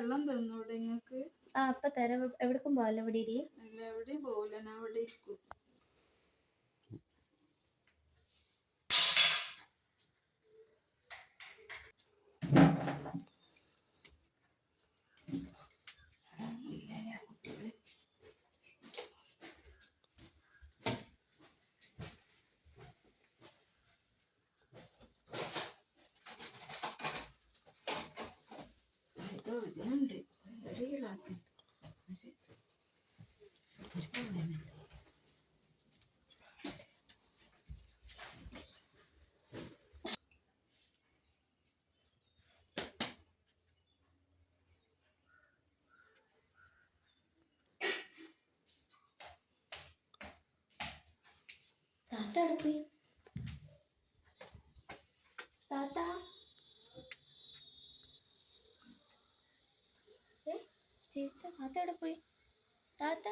വെള്ളം തന്നൂടെ നിങ്ങക്ക് ആ അപ്പൊ തരാം. എവിടേക്കും പോവല്ലോ ഇവിടെ ഇരി അല്ല എവിടെയും ഞാൻ ഇവിടെ ഇരിക്കും ഇത് ഇതിനുണ്ട് ഒരു ഗ്ലാസ് താത്ത എവിടെ പോയി താത്ത. ഏ ചേച്ചി താത്ത എവിടെ പോയി? താത്ത?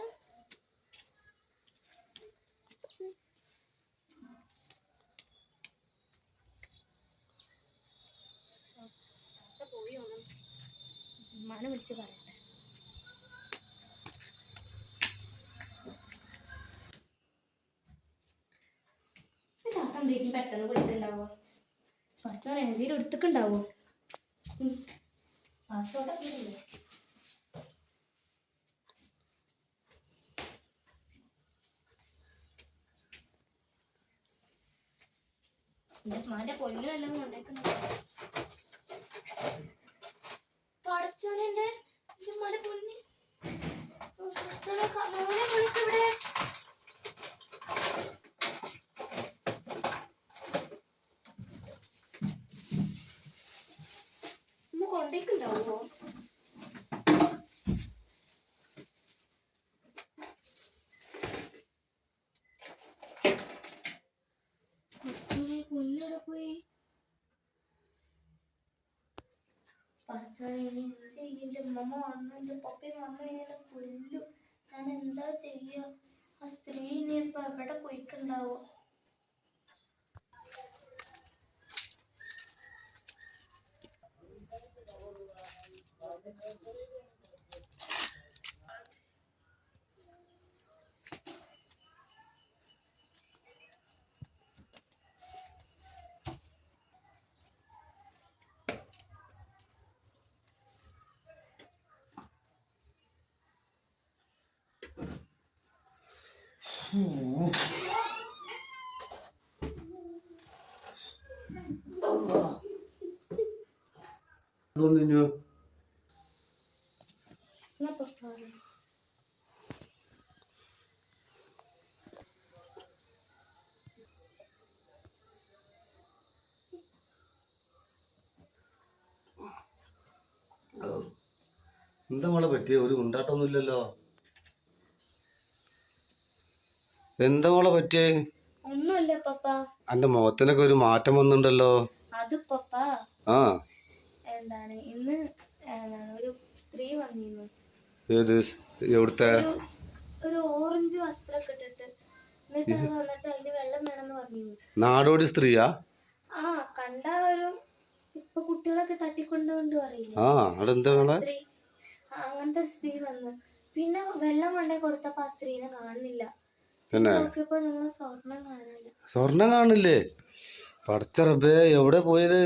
ഉമ്മാനെ വിളിച്ച് പറയട്ടെ ഈ എന്തെങ്കിലും പെട്ടെന്ന് പോയിട്ടുണ്ടാവോ? കുറച്ചോ എന്തെങ്കിലും എടുത്തിട്ടുണ്ടാവോ? പാസ്പോർട്ടൊക്കെ ഇല്ലേ? എന്റെ എല്ലാം കൊണ്ടേക്കുന്നുണ്ടോ പടച്ചോനെ എന്റെ എന്റെ ഉമ്മാന്റെ പൊന്നി പടച്ചോനെ കമോനെ വിളിക്കവിടെ ഉമ്മ പൊന്നെവിടെ പോയി? എന്റെ ഉമ്മ വന്നു എന്റെ പപ്പയും വന്നു കഴിഞ്ഞാൽ കൊല്ലും ഞാൻ എന്താ ചെയ്യാ ആ സ്ത്രീ ഇനി എവിടെ പോയിക്കുണ്ടാവോ തോന്നിഞ്ഞു എന്നാ പപ്പ എന്താ മോളെ പറ്റിയ? ഒരു ഉണ്ടാട്ടൊന്നുമില്ലല്ലോ എന്താ മോളെ പറ്റിയേ? ഒന്നുമില്ല പപ്പ. അന്റെ മുഖത്തിനൊക്കെ ഒരു മാറ്റം വന്നിട്ടുണ്ടല്ലോ. അത് പപ്പ. ആ. എന്താണ്? ഇന്ന് ഒരു സ്ത്രീ വന്നിരുന്നു. ഏത്? എവിടുത്തെ? ഒരു ഓറഞ്ച് വസ്ത്രമൊക്കെ ഇട്ടിട്ട്. എന്നിട്ട് വന്നിട്ട് അതിന് വെള്ളം വേണമെന്ന് പറഞ്ഞിരുന്നു. നാടോടി സ്ത്രീയാ? ആ കണ്ടാ ഒരു ഇപ്പൊ കുട്ടികളൊക്കെ തട്ടിക്കൊണ്ടുകൊണ്ട് പറയുന്നു ആ അവിടെ എന്താ സ്ത്രീ ആ, അങ്ങനത്തെ സ്ത്രീ വന്നു പിന്നെ വെള്ളം കൊണ്ടേ കൊടുത്തപ്പോ ആ സ്ത്രീനെ കാണുന്നില്ല. പിന്നെ? നോക്കിയപ്പോ നമ്മൾ സ്വർണം കാണാനില്ല സ്വർണം കാണില്ലേ? പടച്ചറബേ എവിടെ പോയത്?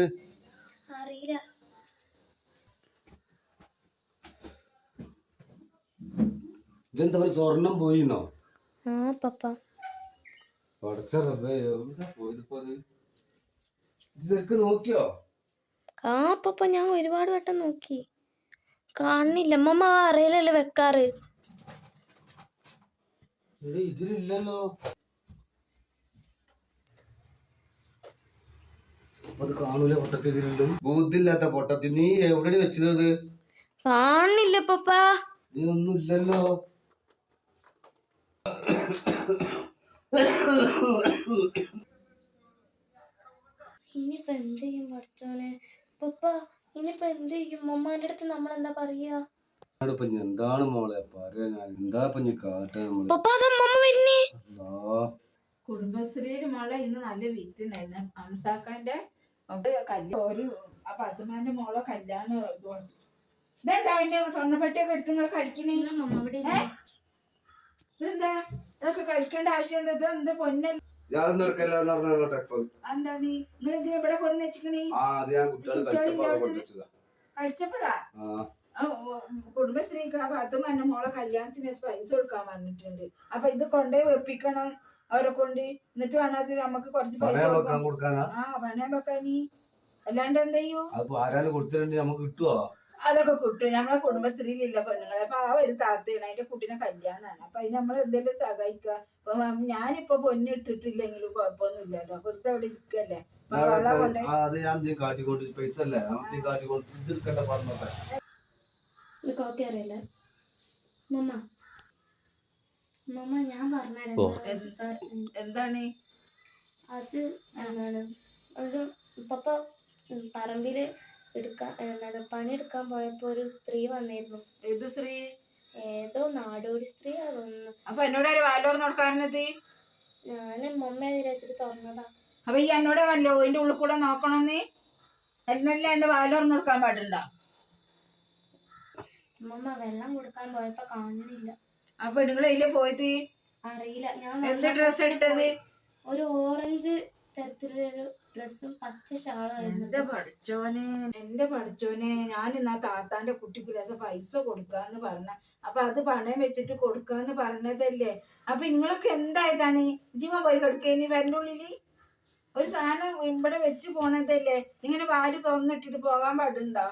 അറിയില്ല. ഇതെന്താ സ്വർണം പോയിന്നോ? ആ പപ്പ. പടച്ച റബ്ബേ എവിടെ പോയത് അത്? ഇതൊക്കെ നോക്കിയോ? ആ പപ്പ ഞാൻ ഒരുപാട് വട്ടം നോക്കി. കാണുന്നില്ല. അമ്മമ്മ അറിയില്ലല്ലോ അറയിലല്ലേ വെക്കാറ്? ഇതിലില്ലല്ലോ. അത് കാണൂല പൊട്ടത്തിലുണ്ട് ബുദ്ധില്ലാത്ത പൊട്ടത്തി. നീ എവിടെ വെച്ചത് കാണുന്നില്ല പപ്പാ. നീ ഒന്നും ഇല്ലല്ലോ. ഇനിയിപ്പോ എന്ത് ചെയ്യും പഠിച്ചോനെ പപ്പ ഇനിയിപ്പോ എന്ത് ചെയ്യും? മമ്മാന്റെ അടുത്ത് നമ്മൾ എന്താ പറയാ? ഇപ്പൊ എന്താണ് മോളെ? പറയാ ഞാൻ എന്താ ഇപ്പൊ കാട്ടെ. കുടുംബശ്രീയിൽ മോളെ? ഇന്ന് നല്ല വിറ്റുണ്ടായിരുന്നു. അംസാക്കാന്റെ ഒരു പത്തുമാന്റെ മോളെ കല്യാണം ഇതെന്താ എന്റെ സ്വർണപ്പെട്ടിയൊക്കെ എടുത്ത് നിങ്ങൾ കഴിക്കണേ? ഇതെന്താ ഇതൊക്കെ കഴിക്കേണ്ട ആവശ്യം എന്താ ഇത് എന്ത് പൊന്നല്ല എന്താണ് നിങ്ങൾ ഇതിനെ ഇവിടെ കൊണ്ടു വെച്ചിക്കണേ ആ അത് ഞാൻ കുട്ടികൾ കഴിച്ചപ്പോ അവിടെ കൊണ്ടുവച്ചതാ. കഴിച്ചപ്പോഴാ കുടുംബശ്രീക്ക് ആ പത്തും എന്നെ മോളെ കല്യാണത്തിന് പൈസ കൊടുക്കാൻ പറഞ്ഞിട്ടുണ്ട്. അപ്പൊ ഇത് കൊണ്ടുപോയി വെപ്പിക്കണം അവരെ കൊണ്ട്. എന്നിട്ട് വേണം അത് നമുക്ക് കുറച്ച് പൈസ ആ പണയം വെക്കാനി അല്ലാണ്ട് എന്ത് ചെയ്യൂ നമുക്ക് കിട്ടുവോ? അതൊക്കെ കിട്ടും. നമ്മളെ കുടുംബശ്രീയിലില്ല. പെണ്ണുങ്ങളെ അപ്പൊ ആ ഒരു താത്തയാണ് അതിന്റെ കുട്ടീനെ കല്യാണമാണ് അപ്പൊ അതിന് നമ്മൾ എന്തെങ്കിലും സഹായിക്കുക. അപ്പൊ ഞാനിപ്പോ പൊന്നിട്ടിട്ടില്ലെങ്കിലും കുഴപ്പമൊന്നുമില്ലല്ലോ. വെറുതെ അവിടെ ഇരിക്കല്ലേ. കൊണ്ട് അത് ഞാൻ കാട്ടിക്കൊണ്ട് പൈസ അല്ലേ? കാട്ടിക്കൊണ്ട് ഇത് എടുക്കണ്ട പറഞ്ഞോട്ടെ കോക്കി അറിയില്ല. മമ്മ. മമ്മ ഞാൻ പറഞ്ഞു എന്താണ്? അത് എന്താണ്? ഒരു പപ്പ പറമ്പിൽ എടുക്കാൻ എന്താണ് പണിയെടുക്കാൻ പോയപ്പോ ഒരു സ്ത്രീ വന്നിരുന്നു. ഏത് സ്ത്രീ? ഏതോ നാടോടി സ്ത്രീ തോന്നുന്നു അപ്പൊ എന്നോട് ഒരു വാലോർന്ന് കൊടുക്കാറുന്നത് ഞാൻ മമ്മ വിചാരിച്ചിട്ട് തുറന്നതാ. അപ്പൊ ഈ എന്നോട് വല്ലോ ഇതിന്റെ ഉള്ളിൽ കൂടെ നോക്കണമെന്ന് എന്നല്ലാണ്ട് വാലോർന്ന് കൊടുക്കാൻ പാടുണ്ടോ? മമ്മ വെള്ളം കൊടുക്കാൻ പോയപ്പോ കാണുന്നില്ല. ആ നിങ്ങൾ അതിലെ പോയത്? അറിയില്ല. ഞാൻ എന്ത് ഡ്രസ് ഇട്ടത് ഒരു ഓറഞ്ച് തരത്തിലൊരു ഡ്രസ്സും പച്ച ഷാളായിരുന്നു എന്റെ പഠിച്ചോനെ? എന്റെ പഠിച്ചോനെ? ഞാൻ ഇന്നാ താത്താന്റെ കുട്ടിക്ക് രസം പൈസ കൊടുക്കാന്ന് പറഞ്ഞ. അപ്പൊ അത് പണയം വെച്ചിട്ട് കൊടുക്കാന്ന് പറഞ്ഞതല്ലേ? അപ്പൊ നിങ്ങളൊക്കെ എന്തായതാണ്? ജീവ പോയി കൊടുക്കേനി വരണ്ട ഉള്ളിൽ. ഒരു സാധനം ഇവിടെ വെച്ച് പോണതല്ലേ? ഇങ്ങനെ വാൽ തുറന്നിട്ടിട്ട് പോകാൻ പാടുണ്ടോ?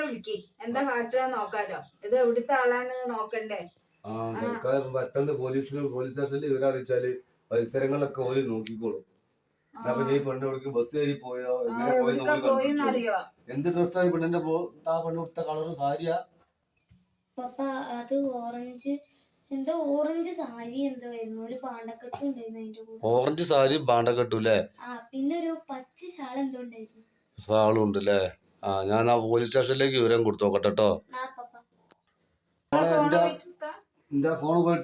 വിളിക്ക്. എന്താ കാട്ടുക നോക്കാലോ. ഇത് എവിടുത്തെ ആളാണ് നോക്കണ്ടേ? ആ തൽക്കാലം പെട്ടെന്ന് പോലീസിന് പോലീസ് സ്റ്റേഷനിൽ വിവരം അറിയിച്ചാൽ പരിസരങ്ങളൊക്കെ ഓൽ നോക്കിക്കോളും. അപ്പൊ പിന്നെ ഈ പെണ്ണ് എവിടേക്ക് ബസ് കയറി പോയോ? എങ്ങനെ. പോയിന്നറിയോ? എന്ത് ഡ്രസ്സാണ് പെണ്ണിന്റെ ആ പെണ്ണ് കൊടുത്ത കളറ് സാരിയാ? പപ്പ അത് ഓറഞ്ച് എന്തോ ഓറഞ്ച് സാരി എന്തോ ആയിരുന്നു. ഒരു പാണ്ടക്കെട്ട് ഉണ്ടായിരുന്നു അതിന്റെ കൂടെ. ഓറഞ്ച് സാരി ബാണ്ട കെട്ടൂലേ ആ പിന്നെ ഒരു പച്ച ഷാൾ എന്തോ ഉണ്ടായിരുന്നു. ആളുണ്ട് അല്ലേ ആ ഞാൻ ആ പോലീസ് സ്റ്റേഷനിലേക്ക് വിവരം കൊടുത്തു നോക്കട്ടെ കേട്ടോ. എന്റെ ഫോൺ പോയി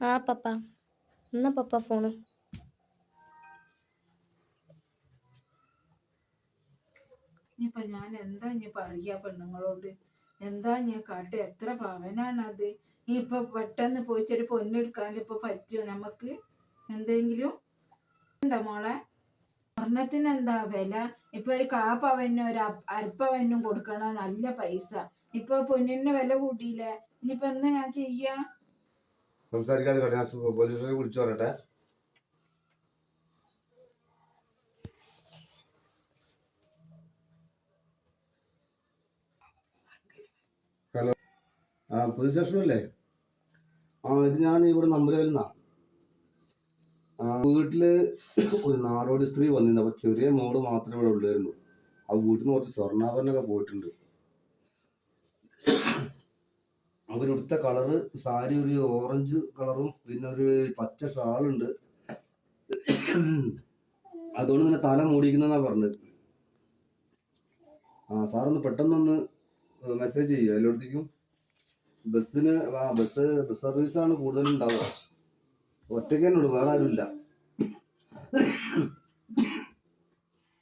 ആ പപ്പ. എന്നാ പപ്പ ഫോണ് ഇനിയിപ്പൊ ഞാൻ എന്താ ഇനി പറയുക പെണ്ണുങ്ങളോട്? എന്താ ഞാൻ കാട്ട്? എത്ര പവനാണത്? ഈ ഇപ്പൊ പെട്ടെന്ന് പോയിച്ചൊരു പൊന്നെടുക്കാൻ ഇപ്പൊ പറ്റുമോ നമുക്ക്? എന്തെങ്കിലും ഉണ്ടോ മോളെ? സ്വർണത്തിന് എന്താ വില? ഇപ്പൊ ഒരു കാപ്പവനും ഒരു അരപ്പവനും കൊടുക്കണ നല്ല പൈസ. ഇപ്പൊ പൊന്നിന് വില കൂട്ടിയില്ലേ? ഇനിയിപ്പൊ എന്താ ഞാൻ ചെയ്യാ? സംസാരിക്കാതെ ഹലോ. ആ പോലീസ് സ്റ്റേഷനല്ലേ ആ ഇത് ഞാൻ ഇവിടെ നമ്പലവലിന്നാ ആ വീട്ടിൽ ഒരു നാടോടി സ്ത്രീ വന്നിരുന്നു അപ്പൊ ചെറിയ മോൾ മാത്രമേ ഇവിടെ ഉള്ളായിരുന്നു. ആ വീട്ടിൽ നിന്ന് കുറച്ച് സ്വർണാഭരണമൊക്കെ പോയിട്ടുണ്ട്. അവരെടുത്ത കളറ് സാരി ഒരു ഓറഞ്ച് കളറും പിന്നെ ഒരു പച്ച ഷാളുണ്ട്. അതുകൊണ്ട് തന്നെ തല മൂടിക്കുന്നാ പറഞ്ഞത്. ആ സാറൊന്ന് പെട്ടെന്നൊന്ന് മെസ്സേജ് ചെയ്യുക എല്ലായിടത്തേക്കും ബസ്സിന് ആ ബസ് ബസ് സർവീസാണ് കൂടുതലും ഉണ്ടാവുക ഒറ്റയ്ക്ക് തന്നെ ഉള്ളൂ വേറെ ആരുമില്ല.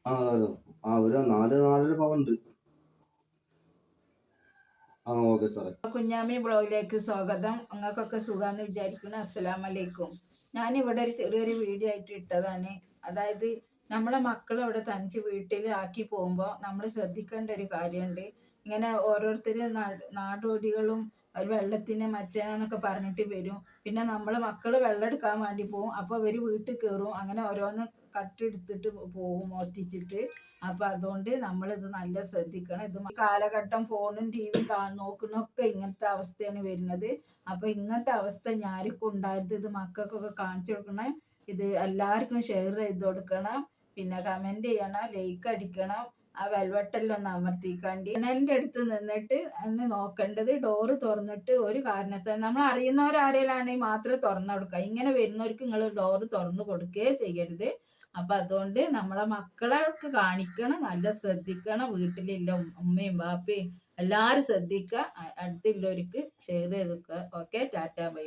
ആ. ആ ഒരു നാല് നാലര പവുണ്ട്. ആ കുഞ്ഞാമി ബ്ലോഗിലേക്ക് സ്വാഗതം. നിങ്ങൾക്കൊക്കെ സുഖാന്ന് വിചാരിക്കുന്നു. അസ്സലാം വലൈക്കും ഞാനിവിടെ ഒരു ചെറിയൊരു വീഡിയോ ആയിട്ട് ഇട്ടതാണ്. അതായത് നമ്മളെ മക്കൾ അവിടെ തനിച്ച് വീട്ടിൽ ആക്കി പോകുമ്പോൾ നമ്മൾ ശ്രദ്ധിക്കേണ്ട ഒരു കാര്യമുണ്ട് ഇങ്ങനെ ഓരോരുത്തർ നാടോടികളും ഒരു വെള്ളത്തിന് മറ്റേന്നൊക്കെ പറഞ്ഞിട്ട് വരും. പിന്നെ നമ്മളെ മക്കൾ വെള്ളം എടുക്കാൻ വേണ്ടി പോകും അപ്പോൾ അവർ വീട്ടിൽ കയറും അങ്ങനെ ഓരോന്ന് കട്ടെടുത്തിട്ട് പോകും മോഷ്ടിച്ചിട്ട്. അപ്പൊ അതുകൊണ്ട് നമ്മൾ ഇത് നല്ല ശ്രദ്ധിക്കണം. ഇത് കാലഘട്ടം ഫോണും ടി വി നോക്കുന്നൊക്കെ ഇങ്ങനത്തെ അവസ്ഥയാണ് വരുന്നത്. അപ്പൊ ഇങ്ങനത്തെ അവസ്ഥ ഞാർക്കും ഉണ്ടായത് ഇത് മക്കൾക്കൊക്കെ കാണിച്ചു കൊടുക്കണം. ഇത് എല്ലാവർക്കും ഷെയർ ചെയ്ത് കൊടുക്കണം. പിന്നെ കമന്റ് ചെയ്യണം. ലൈക്ക് അടിക്കണം. ആ വെൽവെട്ടെല്ലാം അമർത്തിക്കാണ്ടി. ജനലിന്റെ അടുത്ത് നിന്നിട്ട് ഒന്ന് നോക്കേണ്ടത് ഡോറ് തുറന്നിട്ട് ഒരു കാരണവശാലും നമ്മൾ അറിയുന്നവരാരെങ്കിലാണെങ്കിൽ മാത്രമേ തുറന്നു കൊടുക്കുക ഇങ്ങനെ വരുന്നവർക്ക് നിങ്ങൾ ഡോറ് തുറന്നു കൊടുക്കുകയോ ചെയ്യരുത്. അപ്പൊ അതുകൊണ്ട് നമ്മളെ മക്കളൊക്കെ കാണിക്കണം നല്ല ശ്രദ്ധിക്കണം. വീട്ടിലില്ല ഉമ്മയും ബാപ്പയും എല്ലാരും ശ്രദ്ധിക്കുക അടുത്തുള്ളവർക്ക് ഷെയർ ചെയ്ത് കൊടുക്കുക ഓക്കെ ടാറ്റ ബൈ.